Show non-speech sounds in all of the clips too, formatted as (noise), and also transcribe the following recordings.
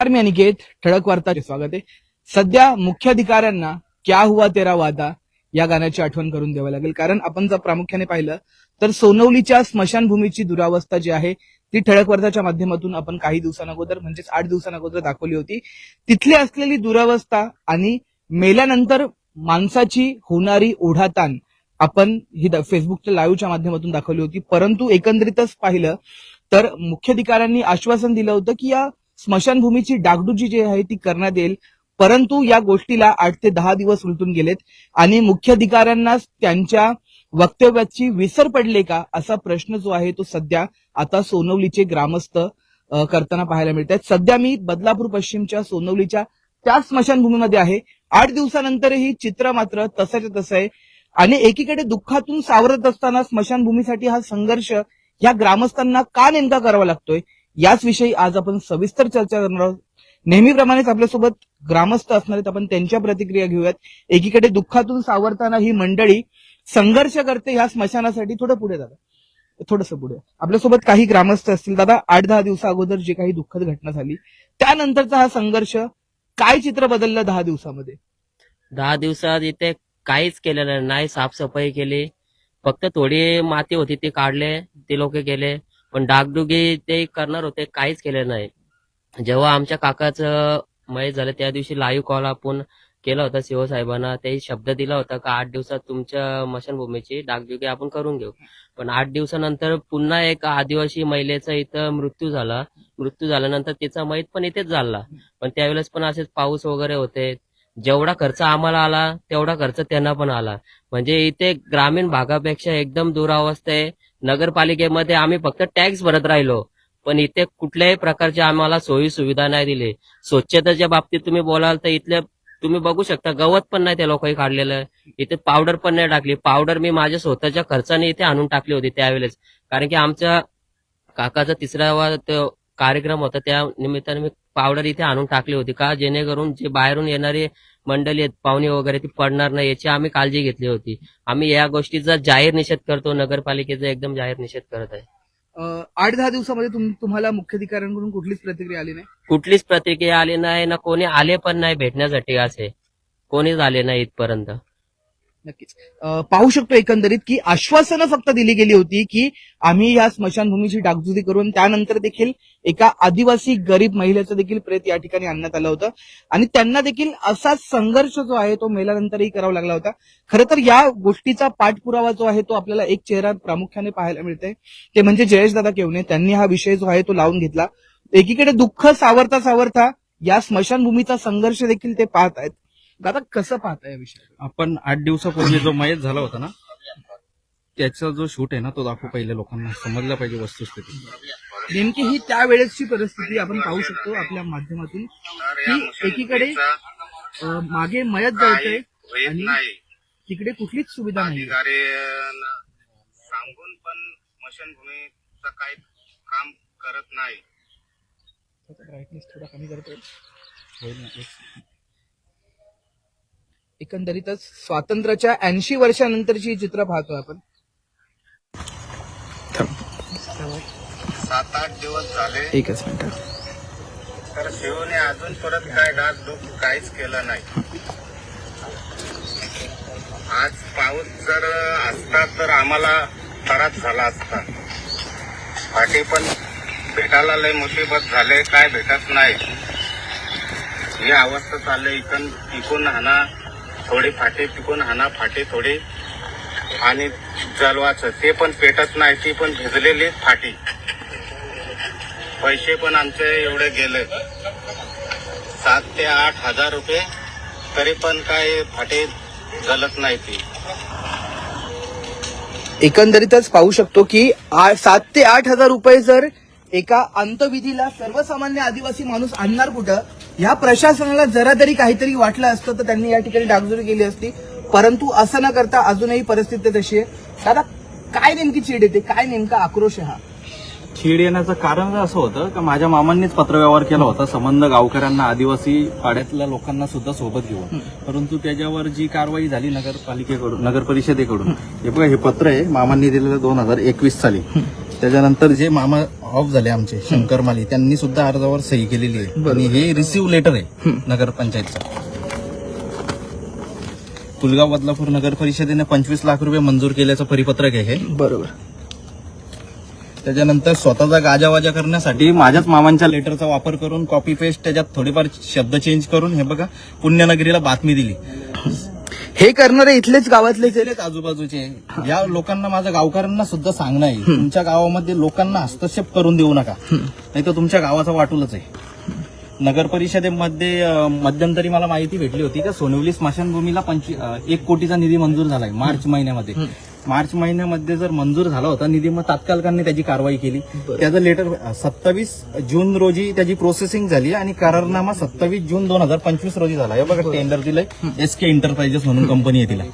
नमस्कार, मी अनिकेत ठळक वार्ताचे स्वागत आहे. सध्या मुख्याधिकाऱ्यांना क्या हुआ तेरा वादा या गाण्याची आठवण करून द्यावी लागेल. कारण आपण जर प्रामुख्याने पाहिलं तर सोनवलीच्या स्मशानभूमीची दुरावस्था जी आहे ती ठळक वार्ताच्या माध्यमातून आपण काही दिवसांअगोदर म्हणजेच आठ दिवसांअगोदर दाखवली होती. तिथली असलेली दुरावस्था आणि मेल्यानंतर माणसाची होणारी ओढाताण आपण ही फेसबुकच्या लाईव्हच्या माध्यमातून दाखवली होती. परंतु एकंदरीतच पाहिलं तर मुख्याधिकाऱ्यांनी आश्वासन दिलं होतं की या स्मशानभूमीची डागडुजी जी आहे ती करण्यात येईल. परंतु या गोष्टीला आठ ते दहा दिवस उलटून गेलेत. आणि मुख्याधिकाऱ्यांना त्यांच्या वक्तव्याची विसर पडले का असा प्रश्न जो आहे तो सध्या आता सोनवलीचे ग्रामस्थ करताना पाहायला मिळत आहेत सध्या मी बदलापूर पश्चिमच्या सोनवलीच्या त्या स्मशानभूमीमध्ये आहे. आठ दिवसानंतरही चित्र मात्र तसंच तसं आहे. आणि एकीकडे दुःखातून सावरत असताना स्मशानभूमीसाठी हा संघर्ष या ग्रामस्थांना का नेमका करावा लागतोय? याच विषयी आज आपण सविस्तर चर्चा करणार आहोत. नेहमीप्रमाणेच आपल्यासोबत ग्रामस्थ असणार आहेत. आपण त्यांच्या प्रतिक्रिया घेऊयात. एकीकडे दुःखातून सावरताना ही मंडळी संघर्ष करते ह्या स्मशानासाठी. थोडं पुढे दादा. थोडस पुढे. आपल्यासोबत काही ग्रामस्थ असतील. दादा आठ दहा दिवसा अगोदर जी काही दुःखद घटना झाली त्यानंतरचा हा संघर्ष काय चित्र बदललं दहा दिवसामध्ये? दहा दिवसात इथे काहीच केलेलं नाही. नाही साफसफाई केली. फक्त थोडी माती होती ती काढले. ते लोक गेले. पण डागडुगी ते करणार होते काहीच केले नाही. जेव्हा आमच्या काकाचं मय झालं त्या दिवशी लाईव्ह कॉल आपण केला होता सीओ साहेबांना ते शब्द दिला होता का आठ दिवसात तुमच्या मशानभूमीची डागडुगी आपण करून घेऊ. पण आठ दिवसानंतर पुन्हा एक आदिवासी महिलेचा इथं मृत्यू झाला. मृत्यू झाल्यानंतर तिचा मैत पण इथेच झाला. पण त्यावेळेस पण असेच पाऊस वगैरे होते. जेवढा खर्च आम्हाला आला तेवढा खर्च त्यांना पण आला. म्हणजे इथे ग्रामीण भागापेक्षा एकदम दुरावस्था आहे. नगरपालिकेमध्ये आम्ही फक्त टॅक्स भरत राहिलो. पण इथे कुठल्याही प्रकारच्या आम्हाला सोयी सुविधा नाही दिली. स्वच्छतेच्या बाबतीत तुम्ही बोलाल तर इथल्या तुम्ही बघू शकता गवत पण नाही त्या लोकांनी काढलेलं. इथे पावडर पण नाही टाकली. पावडर मी माझ्या स्वतःच्या खर्चाने इथे आणून टाकली होती त्यावेळेस. कारण की आमच्या काकाचा तिसरा तो कार्यक्रम होता त्या निमित्ताने मी पावडर इथे आणून टाकली होती का? जेणेकरून जे बाहेरून येणारे मंडळी आहेत पाहुणे वगैरे ती पडणार नाही याची आम्ही काळजी घेतली होती. आम्ही या गोष्टीचा जाहीर निषेध करतो नगरपालिकेचा एकदम जाहीर निषेध करत आहे. आठ दहा दिवसामध्ये तुम- तुम्हाला मुख्याधिकाऱ्यांकडून कुठलीच प्रतिक्रिया आली नाही? कुठलीच प्रतिक्रिया आली नाही ना कोणी आले पण नाही भेटण्यासाठी असे. कोणीच आले नाही इथपर्यंत. नक्कीच. पाहू शकतो एकंदरीत की आश्वासनं फक्त दिली गेली होती की आम्ही या स्मशानभूमीची डागडुजी करून त्यानंतर देखील एका आदिवासी गरीब महिलेचं देखील प्रेत या ठिकाणी आणण्यात आलं होतं. आणि त्यांना देखील असाच संघर्ष जो आहे तो मेल्यानंतरही करावा लागला होता. खरं तर या गोष्टीचा पाठपुरावा जो आहे तो आपल्याला एक चेहरा प्रामुख्याने पाहायला मिळते ते म्हणजे जयेशदादा केवणे. त्यांनी हा विषय जो आहे तो लावून घेतला. एकीकडे दुःख सावरता सावरता या स्मशानभूमीचा संघर्ष देखील ते पाहत आहेत. दादा कसं पाहताय या विषय आपण आठ दिवसापूर्वी जो मयत झाला होता ना त्याचा जो शूट आहे ना तो दाखवू पहिले लोकांना समजला पाहिजे वस्तुस्थिती. नेमकी ही त्यावेळेसची परिस्थिती आपण पाहू शकतो आपल्या माध्यमातून की एकीकडे अं, मागे मयत जळतंय आणि तिकडे कुठलीच सुविधा नाही सांगून पण स्मशानभूमीचं काही काम करत नाही. ब्राईटनेस थोडा कमी करतोय. एकंदरीतच स्वातंत्र्याच्या ऐंशी वर्षानंतरची ही चित्र पाहतोय आपण. सात आठ दिवस झाले. एकच मिनिट. तर शिवने अजून परत काय डाग डूक काहीच केलं नाही. आज पाऊस जर असता तर आम्हाला त्रास झाला असता. फाटी पण भेटायला लय मुसीबत झाले काय भेटत नाही. ही अवस्था चालली इकून इकून हाना थोडे फाटे पिकून हाना फाटे थोडे आणि जलवाचं ते पण पेटत नाही ती पण भिजलेली फाटी. पैसे पण आमचे एवढे गेले. सात ते आठ हजार रुपये तरी पण काय फाटे जलत नाही ती. एकंदरीतच पाहू शकतो की सात ते आठ हजार रुपये जर एका अंतविधीला सर्वसामान्य आदिवासी माणूस आणणार कुठं ह्या प्रशासनाला जरा तरी काहीतरी वाटलं असतं तर त्यांनी या ठिकाणी डागडुजी केली असती. परंतु असं न करता अजूनही परिस्थिती तशी आहे. दादा काय नेमकी चीड येते? काय नेमका आक्रोश आहे हा? चीड येण्याचं कारण असं होतं का माझ्या मामांनीच पत्रव्यवहार केला होता संबंध गावकऱ्यांना आदिवासी पाड्यातल्या लोकांना सुद्धा सोबत घेऊन. परंतु त्याच्यावर जी कारवाई झाली नगरपालिकेकडून नगर परिषदेकडून हे बघा हे पत्र आहे मामांनी दिलेलं दोन हजार एकवीस साली. त्याच्यानंतर जे मामा ऑफ झाले आमचे शंकर माली त्यांनी सुद्धा अर्जावर सही केलेली आहे. आणि हे रिसिव्ह लेटर आहे नगरपंचायतचं. पुलगाव बदलापूर नगर परिषदेने पंचवीस लाख रुपये मंजूर केल्याचं परिपत्रक आहे हे. बरोबर. त्याच्यानंतर स्वतःचा गाजावाजा करण्यासाठी माझ्याच मामांच्या लेटरचा वापर करून कॉपी पेस्ट त्याच्यात थोडेफार शब्द चेंज करून हे बघा पुण्यनगरीला बातमी दिली. हे करणारे इथलेच गावातलेच आहेत. तेच आजूबाजूचे. या लोकांना माझ्या गावकऱ्यांना सुद्धा सांगणं आहे. तुमच्या गावामध्ये लोकांना हस्तक्षेप करून देऊ नका. नाही तर तुमच्या गावाचा वाटूलच आहे. नगर परिषदेमध्ये मध्यंतरी मला माहिती भेटली होती का? सोनवली स्मशानभूमीला पंचवी एक कोटीचा निधी मंजूर झालाय मार्च महिन्यामध्ये. मार्च महिन्यामध्ये जर मंजूर झाला होता निधी मग तात्काळकांनी त्याची कारवाई केली. त्याचं लेटर सत्तावीस जून रोजी त्याची प्रोसेसिंग झाली आणि करारनामा सत्तावीस जून दोन हजार पंचवीस रोजी झाला. हे बघा टेंडर दिलंय. एस के एंटरप्राइजेस म्हणून कंपनी आहे तिला.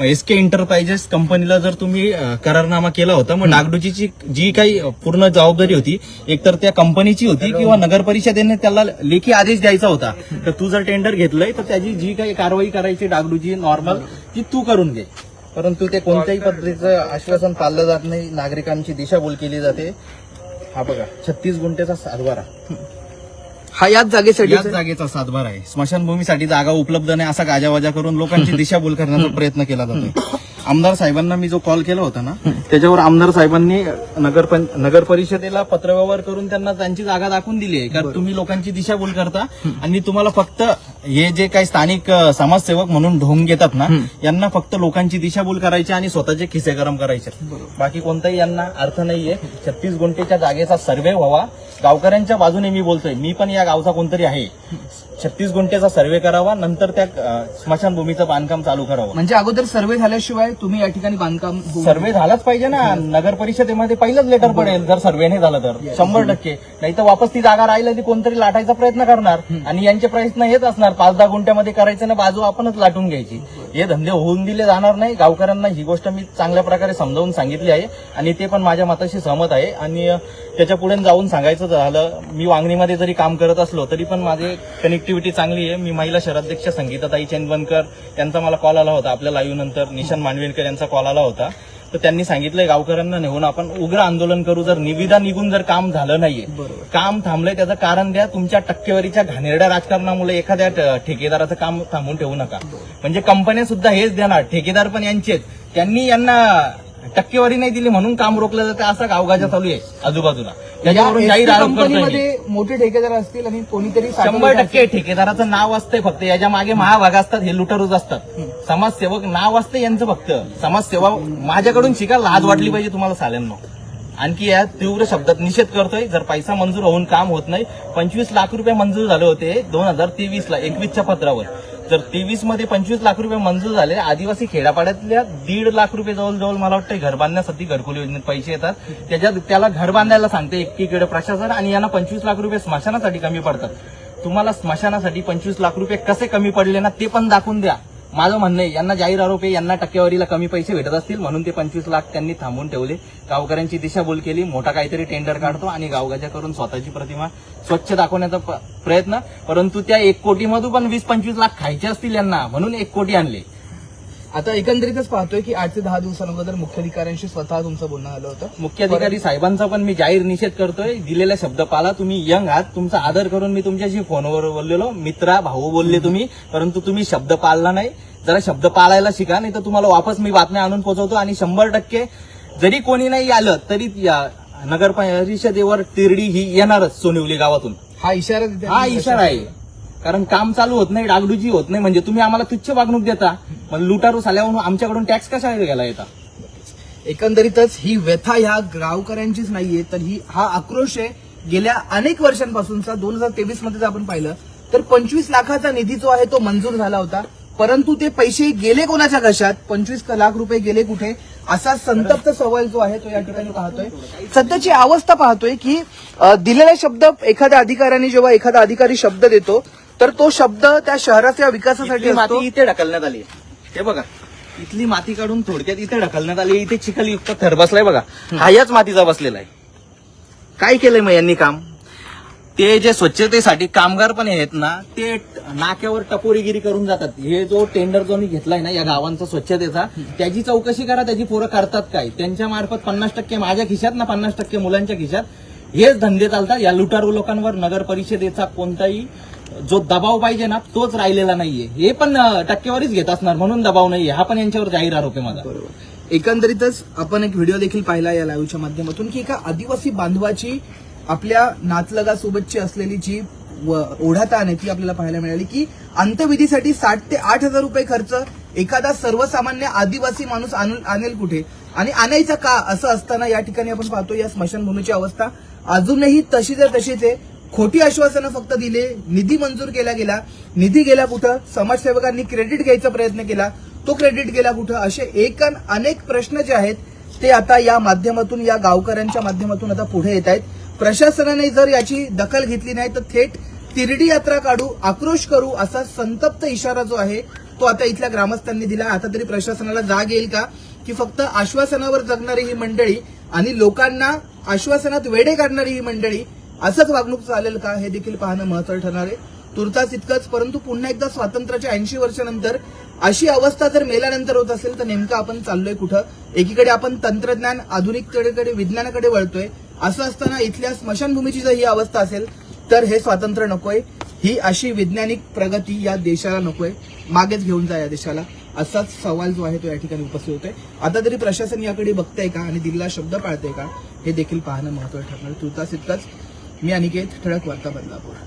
एस के एंटरप्राइजेस कंपनीला जर तुम्ही करारनामा केला होता मग डागडुजीची जी काही पूर्ण जबाबदारी होती एकतर त्या कंपनीची होती किंवा नगर परिषदेने त्याला लेखी आदेश द्यायचा होता. तर तू जर टेंडर घेतलंय तर त्याची जी काही कारवाई करायची डागडुजी नॉर्मल ती तू करून घे. परंतु ते कोणत्याही पद्धतीचं आश्वासन पाळलं जात नाही. नागरिकांची दिशाभूल केली जाते. हा बघा छत्तीस गुंठेचा सातबारा. हा याच जागेसाठी याच जागेचा सातबार आहे. स्मशानभूमीसाठी जागा उपलब्ध नाही असा गाजावाजा करून लोकांची (laughs) दिशाभूल करण्याचा प्रयत्न केला जातो आमदार साहेबांना मी जो कॉल केला होता ना त्याच्यावर आमदार साहेबांनी नगर नगर परिषदेला पत्रव्यवहार करून त्यांना त्यांची जागा दाखवून दिली आहे. कारण तुम्ही लोकांची दिशाभूल करता आणि तुम्हाला फक्त हे जे काही स्थानिक समाजसेवक म्हणून ढोंग घेतात ना यांना फक्त लोकांची दिशाभूल करायची आणि स्वतःचे खिसे गरम करायचे. बाकी कोणताही यांना अर्थ नाहीये. छत्तीस गुंठेच्या जागेचा सर्वे व्हावा. गावकऱ्यांच्या बाजूने मी बोलतोय. मी पण या गावचा कोणतरी आहे. छत्तीस गुंठेचा सर्वे करावा नंतर त्या स्मशानभूमीचं बांधकाम चालू करावं. म्हणजे अगोदर सर्वे झाल्याशिवाय तुम्ही या ठिकाणी बांधकाम सर्वे झालाच पाहिजे ना. नगर परिषदेमध्ये पहिलंच लेटर पडेल जर सर्वे नाही झालं तर. शंभर टक्के. नाही तर वापस ती जागा राहिलं ती कोणतरी लाटायचा प्रयत्न करणार. आणि यांचे प्रयत्न हेच असणार. पाच दहा गुंठ्यामध्ये करायचं ना बाजू आपणच लाटून घ्यायची. हे धंदे होऊन दिले जाणार नाही. गावकऱ्यांना ही गोष्ट मी चांगल्या प्रकारे समजावून सांगितली आहे आणि ते पण माझ्या मताशी सहमत आहे. आणि त्याच्या पुढे जाऊन सांगायचं झालं मी वांगणीमध्ये जरी काम करत असलो तरी पण माझे कनेक्टिव्हिटी चांगली आहे. मी महिला शहराध्यक्ष संगीताताई चेनबनकर यांचा मला कॉल आला होता आपल्या लाईव्ह नंतर. निशान मांडवेलकर यांचा कॉल आला होता. तर त्यांनी सांगितलंय गावकऱ्यांना नेऊन आपण उग्र आंदोलन करू जर निविदा निघून जर काम झालं नाहीये. काम थांबलंय त्याचं कारण द्या तुमच्या टक्केवारीच्या घाणेरड्या राजकारणामुळे एखाद्या ठेकेदाराचं काम थांबून ठेवू नका. म्हणजे कंपन्या सुद्धा हेच देणार ठेकेदार पण यांचेच. त्यांनी यांना टक्केवारी नाही दिली म्हणून काम रोखलं जातं असा गावगाजा चालू आहे आजूबाजूला. त्याच्यावरून जाहीर आरोप करतोय मी. कंपनीमध्ये मोठे ठेकेदार असतील आणि कोणीतरी शंभर टक्के. ठेकेदाराचं नाव असतंय फक्त. याच्या मागे महाभाग असतात हे लुटारूच असतात. समाजसेवक नाव असतं यांचं फक्त. समाजसेवा माझ्याकडून शिका लाज वाटली पाहिजे तुम्हाला साल्यांना. आणखी या तीव्र शब्दात निषेध करतोय. जर पैसा मंजूर होऊन काम होत नाही पंचवीस लाख रुपये मंजूर झाले होते दोन हजार तेवीस ला एकवीसच्या पत्रावर. तर तेवीसमध्ये पंचवीस लाख रुपये मंजूर झाले आदिवासी खेड्यापाड्यातल्या दीड लाख रुपये जवळजवळ मला वाटतं घर बांधण्यासाठी घरकुल योजनेत पैसे येतात. त्याच्यात त्याला घर बांधायला सांगते एकीकडे प्रशासन आणि यांना पंचवीस लाख रुपये स्मशानासाठी कमी पडतात. तुम्हाला स्मशानासाठी पंचवीस लाख रुपये कसे कमी पडले ना ते पण दाखवून द्या. माझं म्हणणं आहे यांना जाहीर आरोप आहे यांना टक्केवारीला कमी पैसे भेटत असतील म्हणून ते पंचवीस लाख त्यांनी थांबून ठेवले. गावकऱ्यांची दिशाभूल केली मोठा काहीतरी टेंडर काढतो आणि गावगाजा करून स्वतःची प्रतिमा स्वच्छ दाखवण्याचा प- प्रयत्न. परंतु त्या एक कोटीमधून पण वीस पंचवीस लाख खायचे असतील यांना म्हणून एक कोटी आणले. आता एकंदरीतच पाहतोय की आठ ते दहा दिवसांअगोदर मुख्याधिकाऱ्यांशी स्वतः तुमचं बोलणं आलं होतं. मुख्याधिकारी साहेबांचा पण मी जाहीर निषेध करतोय. दिलेला शब्द पाला तुम्ही यंग आहात. तुमचा आदर करून मी तुमच्याशी फोनवर बोललेलो. मित्रा भाऊ बोलले तुम्ही. परंतु तुम्ही शब्द पाळला नाही. जरा शब्द पाळायला शिका नाही तर तुम्हाला वापस मी बातम्या आणून पोहोचवतो आणि शंभर टक्के जरी कोणी नाही आलं तरी या नगर परिषदेवर तिरडी ही येणारच सोनिवली गावातून. हा इशारा हा इशारा आहे. कारण काम चालू होत नाही डागडुजी होत नाही म्हणजे तुम्ही आम्हाला तुच्छ वागणूक देता मग लुटारू आल्यावर आमच्याकडून टॅक्स कशा घ्यायला येता? एकंदरीतच ही व्यथा ह्या गावकऱ्यांचीच नाहीये तर ही हा आक्रोश आहे. गेल्या अनेक वर्षांपासूनचा दोन हजार तेवीसमध्ये जर आपण पाहिलं तर पंचवीस लाखाचा निधी जो आहे तो मंजूर झाला होता. परंतु ते पैसे गेले कोणाच्या घशात? पंचवीस लाख रुपये गेले कुठे? असा संतप्त सवाल जो आहे तो या ठिकाणी पाहतोय. सध्याची अवस्था पाहतोय की दिलेला शब्द एखाद्या अधिकाऱ्याने जेव्हा एखादा अधिकारी शब्द देतो तर तो शब्द त्या शहराच्या विकासासाठी इथली असतो. माती इथे ढकलण्यात आली. हे बघा इथली माती काढून थोडक्यात इथे ढकलण्यात आली. इथे चिखलयुक्त थर बसलाय बघा. हा याच मातीचा बसलेला आहे. काय केलंय मग यांनी काम? ते जे स्वच्छतेसाठी कामगार पण आहेत ना ते नाक्यावर टपोरीगिरी करून जातात. हे जो टेंडर जो मी घेतलाय ना या गावांचा स्वच्छतेचा त्याची चौकशी करा त्याची पोरं करतात काय? त्यांच्या मार्फत पन्नास टक्के माझ्या खिशात ना पन्नास टक्के मुलांच्या खिशात. हेच धंदे चालतात. या लुटारू लोकांवर नगर परिषदेचा कोणताही जो दबाव पाहिजे ना तोच राहिलेला नाहीये. हे पण टक्केवारीच घेत असणार म्हणून दबाव नाहीये. हा पण यांच्यावर जाहीर आरोप आहे माझा. बरोबर. एकंदरीतच आपण एक व्हिडिओ देखील पाहिला या लाईव्हच्या माध्यमातून की एका आदिवासी बांधवाची आपल्या नातलगासोबतची असलेली जी व- ओढाताण आहे ती आपल्याला पाहायला मिळाली की अंत्यविधीसाठी साठ ते आठ हजार रुपये खर्च एखादा सर्वसामान्य आदिवासी माणूस आणेल कुठे? आणि आणायचा का? असं असताना या ठिकाणी आपण पाहतो या स्मशानभूमीची अवस्था. अजूनही तशी जर तशीच आहे खोटी आश्वासनं फक्त दिले निधी मंजूर केला गेला निधी गेला कुठं? समाजसेवकांनी क्रेडिट घ्यायचा प्रयत्न केला. तो क्रेडिट गेला कुठं? असे एक अन अनेक प्रश्न जे आहेत ते आता या माध्यमातून या गावकऱ्यांच्या माध्यमातून आता पुढे येत आहेत. प्रशासनाने जर याची दखल घेतली नाही तर थेट तिरडी यात्रा काढू आक्रोश करू असा संतप्त इशारा जो आहे तो आता इथल्या ग्रामस्थांनी दिला. आता तरी प्रशासनाला जाग येईल का? की फक्त आश्वासनावर जगणारी ही मंडळी आणि लोकांना आश्वासनात वेडे काढणारी ही मंडळी असंच वागणूक चालेल का हे देखील पाहणं महत्वाचं ठरणार आहे. तुर्तास इतकंच परंतु पुन्हा एकदा स्वातंत्र्याच्या ऐंशी वर्षानंतर अशी अवस्था जर मेल्यानंतर होत असेल तर नेमकं आपण चाललोय कुठं? एकीकडे आपण तंत्रज्ञान आधुनिकतेकडे विज्ञानाकडे वळतोय. असं असताना इथल्या स्मशानभूमीची जर ही अवस्था असेल तर हे स्वातंत्र्य नकोय. ही अशी वैज्ञानिक प्रगती या देशाला नकोय. मागेच घेऊन जा या देशाला. असाच सवाल जो आहे तो या ठिकाणी उपस्थित होतोय. आता तरी प्रशासन याकडे बघतंय का आणि दिलेला शब्द पाळतंय का हे देखील पाहणं महत्वाचं ठरणार तुर्तास इतकंच मी अनिकेत ठळक वार्ता बदलापूर.